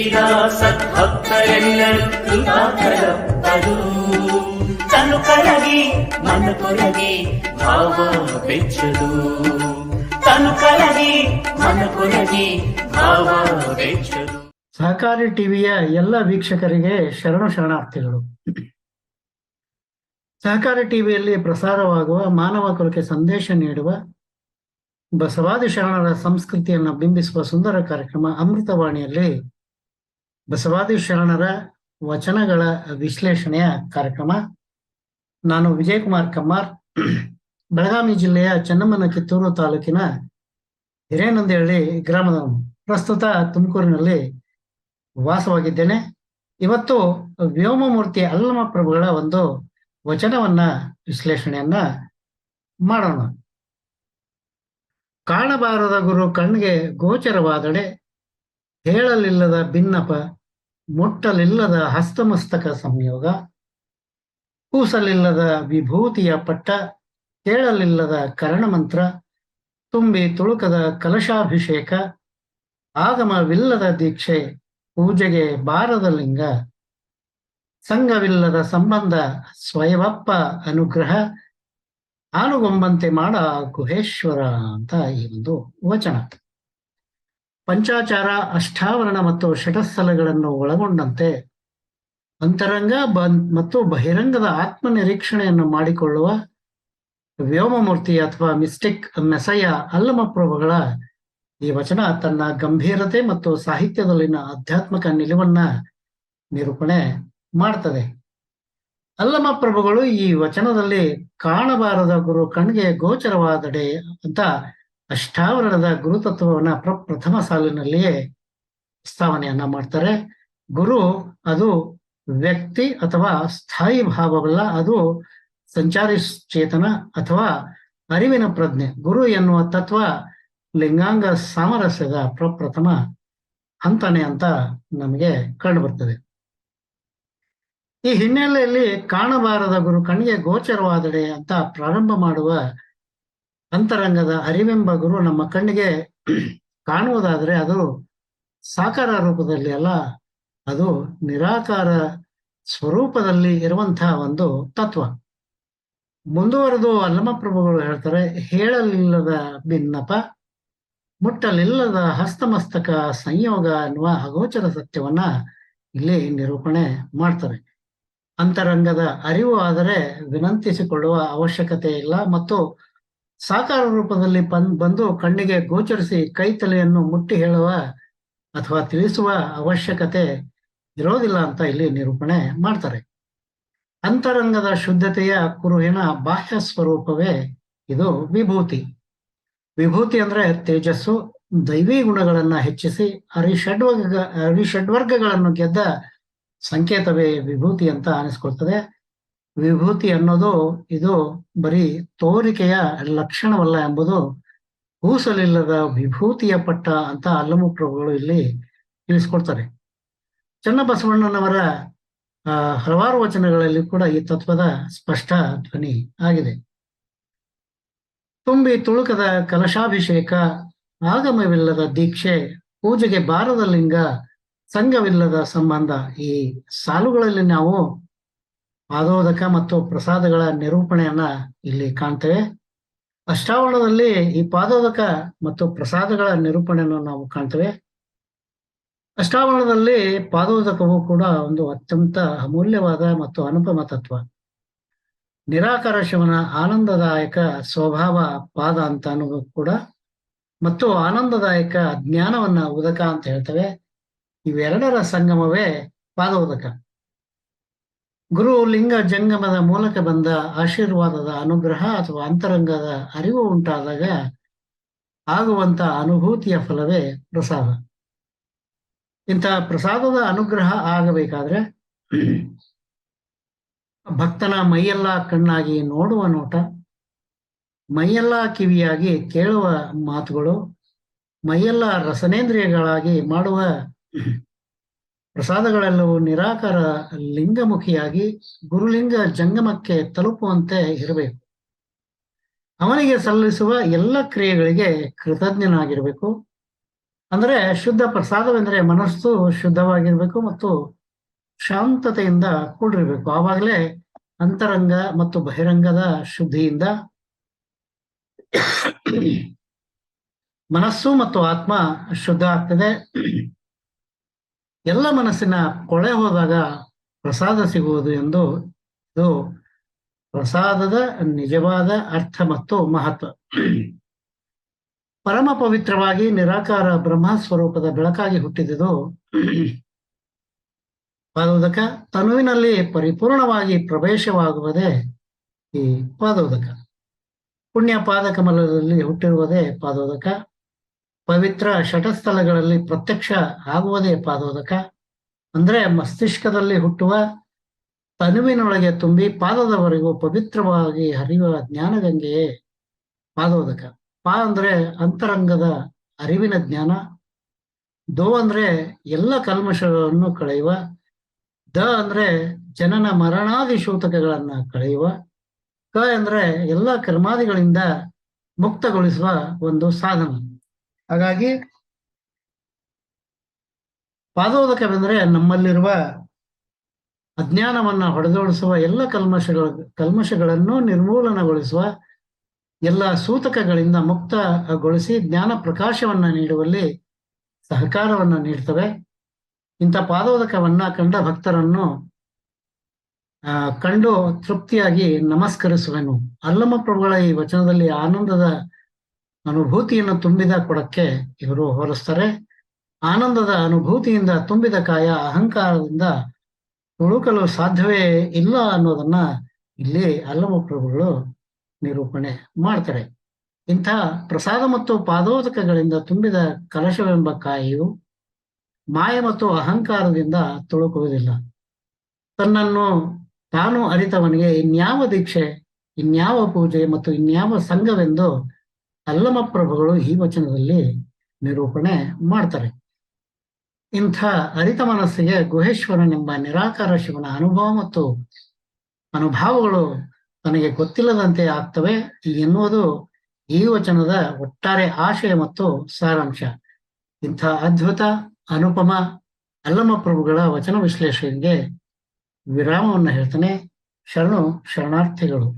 ಸೇರಿದ ಸದ್ಭಕ್ತರೆಲ್ಲರೂ ಕೃಪಾಕರಪ್ಪರು. ತನು ಕರಗಿ, ಮನ ಕೊರಗಿ, ಭಾವ ಬೆಚ್ಚದು. ತನು ಕರಗಿ, ಮನ ಕೊರಗಿ, ಭಾವ ಬೆಚ್ಚದು. ಸಹಕಾರಿ ಟಿವಿಯ ಎಲ್ಲ ವೀಕ್ಷಕರಿಗೆ ಶರಣು ಶರಣಾರ್ಥಿಗಳು. ಸಹಕಾರಿ ಟಿವಿಯಲ್ಲಿ ಪ್ರಸಾರವಾಗುವ ಮಾನವ ಕುಲಕ್ಕೆ ಸಂದೇಶ ನೀಡುವ ಬಸವಾದಿ ಶರಣರ ಸಂಸ್ಕೃತಿಯನ್ನು ಬಿಂಬಿಸುವ ಸುಂದರ ಕಾರ್ಯಕ್ರಮ ಅಮೃತವಾಣಿಯಲ್ಲಿ ಬಸವಾದಿ ಶರಣರ ವಚನಗಳ ವಿಶ್ಲೇಷಣೆಯ ಕಾರ್ಯಕ್ರಮ. ನಾನು ವಿಜಯಕುಮಾರ್ ಕಮ್ಮಾರ್, ಬೆಳಗಾವಿ ಜಿಲ್ಲೆಯ ಚೆನ್ನಮ್ಮನ ಕಿತ್ತೂರು ತಾಲೂಕಿನ ಹಿರೇನಂದಿಹಳ್ಳಿ ಗ್ರಾಮದ ಪ್ರಸ್ತುತ ತುಮಕೂರಿನಲ್ಲಿ ವಾಸವಾಗಿದ್ದೇನೆ. ಇವತ್ತು ವ್ಯೋಮಮೂರ್ತಿ ಅಲ್ಲಮ ಪ್ರಭುಗಳ ಒಂದು ವಚನವನ್ನ, ವಿಶ್ಲೇಷಣೆಯನ್ನ ಮಾಡೋಣ. ಕಾಣಬಾರದ ಗುರು ಕಣ್ಣಿಗೆ ಗೋಚರವಾದಡೆ, ಹೇಳಲಿಲ್ಲದ ಭಿನ್ನಪ ಮುಟ್ಟಲಿಲ್ಲದ ಹಸ್ತಮಸ್ತಕ ಸಂಯೋಗ, ಕೂಸಲಿಲ್ಲದ ವಿಭೂತಿಯ ಪಟ್ಟ, ಕೇಳಲಿಲ್ಲದ ಕರ್ಣಮಂತ್ರ, ತುಂಬಿ ತುಳುಕದ ಕಲಶಾಭಿಷೇಕ, ಆಗಮವಿಲ್ಲದ ದೀಕ್ಷೆ, ಪೂಜೆಗೆ ಬಾರದ ಲಿಂಗ, ಸಂಘವಿಲ್ಲದ ಸಂಬಂಧ ಸ್ವಯವಪ್ಪ ಅನುಗ್ರಹ ಆನುಗೊಂಬಂತೆ ಮಾಡ ಗುಹೇಶ್ವರ ಅಂತ ಈ ಒಂದು ವಚನ. ಪಂಚಾಚಾರ, ಅಷ್ಟಾವರಣ ಮತ್ತು ಷಟಸ್ಥಲಗಳನ್ನು ಒಳಗೊಂಡಂತೆ ಅಂತರಂಗ ಮತ್ತು ಬಹಿರಂಗದ ಆತ್ಮನಿರೀಕ್ಷಣೆಯನ್ನು ಮಾಡಿಕೊಳ್ಳುವ ವ್ಯೋಮಮೂರ್ತಿ ಅಥವಾ ಮಿಸ್ಟಿಕ್ ಮೆಸಯ ಅಲ್ಲಮ ಪ್ರಭುಗಳ ಈ ವಚನ ತನ್ನ ಗಂಭೀರತೆ ಮತ್ತು ಸಾಹಿತ್ಯದಲ್ಲಿನ ಆಧ್ಯಾತ್ಮಿಕ ನಿಲುವನ್ನ ನಿರೂಪಣೆ ಮಾಡ್ತದೆ. ಅಲ್ಲಮ ಪ್ರಭುಗಳು ಈ ವಚನದಲ್ಲಿ ಕಾಣಬಾರದ ಗುರು ಕಣ್ಗೆ ಗೋಚರವಾದಡೆ ಅಂತ ಅಷ್ಟಾವರಣದ ಗುರುತತ್ವವನ್ನ ಪ್ರಪ್ರಥಮ ಸಾಲಿನಲ್ಲಿಯೇ ಸ್ಥಾವನೆಯನ್ನ ಮಾಡ್ತಾರೆ. ಗುರು ಅದು ವ್ಯಕ್ತಿ ಅಥವಾ ಸ್ಥಾಯಿ ಭಾವವಲ್ಲ, ಅದು ಸಂಚಾರಿ ಚೇತನ ಅಥವಾ ಅರಿವಿನ ಪ್ರಜ್ಞೆ. ಗುರು ಎನ್ನುವ ತತ್ವ ಲಿಂಗಾಂಗ ಸಾಮರಸ್ಯದ ಪ್ರಪ್ರಥಮ ಹಂತನೆ ಅಂತ ನಮಗೆ ಕಂಡು ಬರ್ತದೆ ಈ ಹಿನ್ನೆಲೆಯಲ್ಲಿ ಕಾಣಬಾರದ ಗುರು ಕಣ್ಣಿಗೆ ಗೋಚರವಾದಡೆ ಅಂತ ಪ್ರಾರಂಭ ಮಾಡುವ ಅಂತರಂಗದ ಅರಿವೆಂಬ ಗುರು ನಮ್ಮ ಕಣ್ಣಿಗೆ ಕಾಣುವುದಾದರೆ ಅದು ಸಾಕಾರ ರೂಪದಲ್ಲಿ ಅಲ್ಲ, ಅದು ನಿರಾಕಾರ ಸ್ವರೂಪದಲ್ಲಿ ಇರುವಂತಹ ಒಂದು ತತ್ವ. ಮುಂದುವರೆದು ಅಲ್ಲಮಪ್ರಭುಗಳು ಹೇಳ್ತಾರೆ, ಹೇಳಲಿಲ್ಲದ ಭಿನ್ನಪ ಮುಟ್ಟಲಿಲ್ಲದ ಹಸ್ತಮಸ್ತಕ ಸಂಯೋಗ ಅನ್ನುವ ಅಗೋಚರ ಸತ್ಯವನ್ನ ಇಲ್ಲಿ ನಿರೂಪಣೆ ಮಾಡ್ತಾರೆ. ಅಂತರಂಗದ ಅರಿವು ಆದರೆ ವಿನಂತಿಸಿಕೊಳ್ಳುವ ಅವಶ್ಯಕತೆ ಇಲ್ಲ ಮತ್ತು ಸಾಕಾರ ರೂಪದಲ್ಲಿ ಬಂದು ಕಣ್ಣಿಗೆ ಗೋಚರಿಸಿ ಕೈ ತಲೆಯನ್ನು ಮುಟ್ಟಿ ಹೇಳುವ ಅಥವಾ ತಿಳಿಸುವ ಅವಶ್ಯಕತೆ ಇರೋದಿಲ್ಲ ಅಂತ ಇಲ್ಲಿ ನಿರೂಪಣೆ ಮಾಡ್ತಾರೆ. ಅಂತರಂಗದ ಶುದ್ಧತೆಯ ಕುರುಹಿನ ಬಾಹ್ಯ ಸ್ವರೂಪವೇ ಇದು ವಿಭೂತಿ. ವಿಭೂತಿ ಅಂದ್ರೆ ತೇಜಸ್ಸು, ದೈವಿ ಗುಣಗಳನ್ನ ಹೆಚ್ಚಿಸಿ ಹರಿಷಡ್ವರ್ಗ ಹರಿಷಡ್ವರ್ಗಗಳನ್ನು ಗೆದ್ದ ಸಂಕೇತವೇ ವಿಭೂತಿ ಅಂತ ಅನಿಸ್ಕೊಳ್ತದೆ. ವಿಭೂತಿ ಅನ್ನೋದು ಇದು ಬರೀ ತೋರಿಕೆಯ ಲಕ್ಷಣವಲ್ಲ ಎಂಬುದು ಕೂಸಲಿಲ್ಲದ ವಿಭೂತಿಯ ಪಟ್ಟ ಅಂತ ಅಲ್ಲಮು ಪ್ರಭುಗಳು ಇಲ್ಲಿ ತಿಳಿಸ್ಕೊಡ್ತಾರೆ. ಚನ್ನಬಸವಣ್ಣನವರ ಹಲವಾರು ವಚನಗಳಲ್ಲಿ ಕೂಡ ಈ ತತ್ವದ ಸ್ಪಷ್ಟ ಧ್ವನಿ ಆಗಿದೆ. ತುಂಬಿ ತುಳುಕದ ಕಲಶಾಭಿಷೇಕ, ಆಗಮವಿಲ್ಲದ ದೀಕ್ಷೆ, ಪೂಜೆಗೆ ಬಾರದ ಲಿಂಗ, ಸಂಘವಿಲ್ಲದ ಸಂಬಂಧ ಈ ಸಾಲುಗಳಲ್ಲಿ ನಾವು ಪಾದೋದಕ ಮತ್ತು ಪ್ರಸಾದಗಳ ನಿರೂಪಣೆಯನ್ನ ಇಲ್ಲಿ ಕಾಣ್ತೇವೆ. ಅಷ್ಟಾವರಣದಲ್ಲಿ ಈ ಪಾದೋದಕ ಮತ್ತು ಪ್ರಸಾದಗಳ ನಿರೂಪಣೆಯನ್ನು ನಾವು ಕಾಣ್ತೇವೆ. ಅಷ್ಟಾವರಣದಲ್ಲಿ ಪಾದೋದಕವು ಕೂಡ ಒಂದು ಅತ್ಯಂತ ಅಮೂಲ್ಯವಾದ ಮತ್ತು ಅನುಪಮ ತತ್ವ. ನಿರಾಕಾರ ಶಿವನ ಆನಂದದಾಯಕ ಸ್ವಭಾವ ಪಾದ ಅಂತ ಅನ್ನೋದು ಕೂಡ ಮತ್ತು ಆನಂದದಾಯಕ ಜ್ಞಾನವನ್ನ ಉದಕ ಅಂತ ಹೇಳ್ತೇವೆ. ಇವೆರಡರ ಸಂಗಮವೇ ಪಾದೋದಕ. ಗುರು ಲಿಂಗ ಜಂಗಮದ ಮೂಲಕ ಬಂದ ಆಶೀರ್ವಾದದ ಅನುಗ್ರಹ ಅಥವಾ ಅಂತರಂಗದ ಅರಿವು ಉಂಟಾದಾಗ ಆಗುವಂತ ಅನುಭೂತಿಯ ಫಲವೇ ಪ್ರಸಾದ. ಇಂತಹ ಪ್ರಸಾದದ ಅನುಗ್ರಹ ಆಗಬೇಕಾದ್ರೆ ಭಕ್ತನ ಮೈಯೆಲ್ಲ ಕಣ್ಣಾಗಿ ನೋಡುವ ನೋಟ, ಮೈಯೆಲ್ಲ ಕಿವಿಯಾಗಿ ಕೇಳುವ ಮಾತುಗಳು, ಮೈಯೆಲ್ಲ ರಸನೇಂದ್ರಿಯಗಳಾಗಿ ಮಾಡುವ ಪ್ರಸಾದಗಳೆಲ್ಲವೂ ನಿರಾಕಾರ ಲಿಂಗಮುಖಿಯಾಗಿ ಗುರುಲಿಂಗ ಜಂಗಮಕ್ಕೆ ತಲುಪುವಂತೆ ಇರಬೇಕು. ಅವನಿಗೆ ಸಲ್ಲಿಸುವ ಎಲ್ಲ ಕ್ರಿಯೆಗಳಿಗೆ ಕೃತಜ್ಞನಾಗಿರಬೇಕು. ಅಂದ್ರೆ ಶುದ್ಧ ಪ್ರಸಾದವೆಂದರೆ ಮನಸ್ಸು ಶುದ್ಧವಾಗಿರ್ಬೇಕು ಮತ್ತು ಶಾಂತತೆಯಿಂದ ಕೂಡಿರಬೇಕು. ಆವಾಗಲೇ ಅಂತರಂಗ ಮತ್ತು ಬಹಿರಂಗದ ಶುದ್ಧಿಯಿಂದ ಮನಸ್ಸು ಮತ್ತು ಆತ್ಮ ಶುದ್ಧ ಆಗ್ತದೆ. ಎಲ್ಲ ಮನಸ್ಸಿನ ಕೊಳೆ ಹೋದಾಗ ಪ್ರಸಾದ ಸಿಗುವುದು ಎಂದು ಇದು ಪ್ರಸಾದದ ನಿಜವಾದ ಅರ್ಥ ಮತ್ತು ಮಹತ್ವ. ಪರಮ ಪವಿತ್ರವಾಗಿ ನಿರಾಕಾರ ಬ್ರಹ್ಮ ಸ್ವರೂಪದ ಬೆಳಕಾಗಿ ಹುಟ್ಟಿದುದು ಪಾದೋದಕ ತನುವಿನಲ್ಲಿ ಪರಿಪೂರ್ಣವಾಗಿ ಪ್ರವೇಶವಾಗುವುದೇ ಈ ಪಾದೋದಕ ಪುಣ್ಯ ಪಾದಕಮಲದಲ್ಲಿ ಹುಟ್ಟಿರುವುದೇ ಪಾದೋದಕ ಪವಿತ್ರ ಶಟಸ್ಥಲಗಳಲ್ಲಿ ಪ್ರತ್ಯಕ್ಷ ಆಗುವುದೇ ಪಾದೋದಕ. ಅಂದ್ರೆ ಮಸ್ತಿಷ್ಕದಲ್ಲಿ ಹುಟ್ಟುವ ತನುವಿನೊಳಗೆ ತುಂಬಿ ಪಾದದವರೆಗೂ ಪವಿತ್ರವಾಗಿ ಹರಿಯುವ ಜ್ಞಾನಗಂಗೆಯೇ ಪಾದೋದಕ. ಪಾ ಅಂದ್ರೆ ಅಂತರಂಗದ ಅರಿವಿನ ಜ್ಞಾನ. ದೋ ಅಂದ್ರೆ ಎಲ್ಲ ಕಲ್ಮಶಗಳನ್ನು ಕಳೆಯುವ. ದ ಅಂದ್ರೆ ಜನನ ಮರಣಾದಿ ಶೂತಕಗಳನ್ನ ಕಳೆಯುವ. ಕ ಅಂದ್ರೆ ಎಲ್ಲ ಕರ್ಮಾದಿಗಳಿಂದ ಮುಕ್ತಗೊಳಿಸುವ ಒಂದು ಸಾಧನ. ಹಾಗಾಗಿ ಪಾದೋದಕವೆಂದರೆ ನಮ್ಮಲ್ಲಿರುವ ಅಜ್ಞಾನವನ್ನ ಹೊಡೆದೋಡಿಸುವ ಎಲ್ಲ ಕಲ್ಮಶಗಳ, ಕಲ್ಮಶಗಳನ್ನು ನಿರ್ಮೂಲನಗೊಳಿಸುವ ಎಲ್ಲ ಸೂತಕಗಳಿಂದ ಮುಕ್ತಗೊಳಿಸಿ ಜ್ಞಾನ ಪ್ರಕಾಶವನ್ನ ನೀಡುವಲ್ಲಿ ಸಹಕಾರವನ್ನ ನೀಡ್ತವೆ. ಇಂಥ ಪಾದೋದಕವನ್ನ ಕಂಡ ಭಕ್ತರನ್ನು ಕಂಡು ತೃಪ್ತಿಯಾಗಿ ನಮಸ್ಕರಿಸುವೆನು. ಅಲ್ಲಮ ಪ್ರಭುಗಳ ಈ ವಚನದಲ್ಲಿ ಆನಂದದ ಅನುಭೂತಿಯನ್ನು ತುಂಬಿದ ಕೊಡಕ್ಕೆ ಇವರು ಹೋಲಿಸ್ತಾರೆ. ಆನಂದದ ಅನುಭೂತಿಯಿಂದ ತುಂಬಿದ ಕಾಯ ಅಹಂಕಾರದಿಂದ ತುಳುಕಲು ಸಾಧ್ಯವೇ ಇಲ್ಲ ಅನ್ನೋದನ್ನ ಇಲ್ಲಿ ಅಲ್ಲಮ ಪ್ರಭುಗಳು ನಿರೂಪಣೆ ಮಾಡ್ತಾರೆ. ಇಂಥ ಪ್ರಸಾದ ಮತ್ತು ಪಾದೋದಕಗಳಿಂದ ತುಂಬಿದ ಕಲಶವೆಂಬ ಕಾಯಿಯು ಮಾಯ ಮತ್ತು ಅಹಂಕಾರದಿಂದ ತುಳುಕುವುದಿಲ್ಲ. ತನ್ನನ್ನು ತಾನು ಅರಿತವನಿಗೆ ಇನ್ಯಾವ ದೀಕ್ಷೆ, ಇನ್ಯಾವ ಪೂಜೆ ಮತ್ತು ಇನ್ಯಾವ ಸಂಘವೆಂದು ಅಲ್ಲಮ ಪ್ರಭುಗಳು ಈ ವಚನದಲ್ಲಿ ನಿರೂಪಣೆ ಮಾಡ್ತಾರೆ. ಇಂಥ ಅರಿತ ಮನಸ್ಸಿಗೆ ಗುಹೇಶ್ವರನೆಂಬ ನಿರಾಕಾರ ಶಿವನ ಅನುಭವ ಮತ್ತು ಅನುಭವಗಳು ತನಗೆ ಗೊತ್ತಿಲ್ಲದಂತೆ ಆಗ್ತವೆ ಎನ್ನುವುದು ಈ ವಚನದ ಒಟ್ಟಾರೆ ಆಶಯ ಮತ್ತು ಸಾರಾಂಶ. ಇಂಥ ಅದ್ಭುತ, ಅನುಪಮ ಅಲ್ಲಮ ಪ್ರಭುಗಳ ವಚನ ವಿಶ್ಲೇಷಣೆಗೆ ವಿರಾಮವನ್ನು ಹೇಳ್ತಾನೆ. ಶರಣು ಶರಣಾರ್ಥಿಗಳು.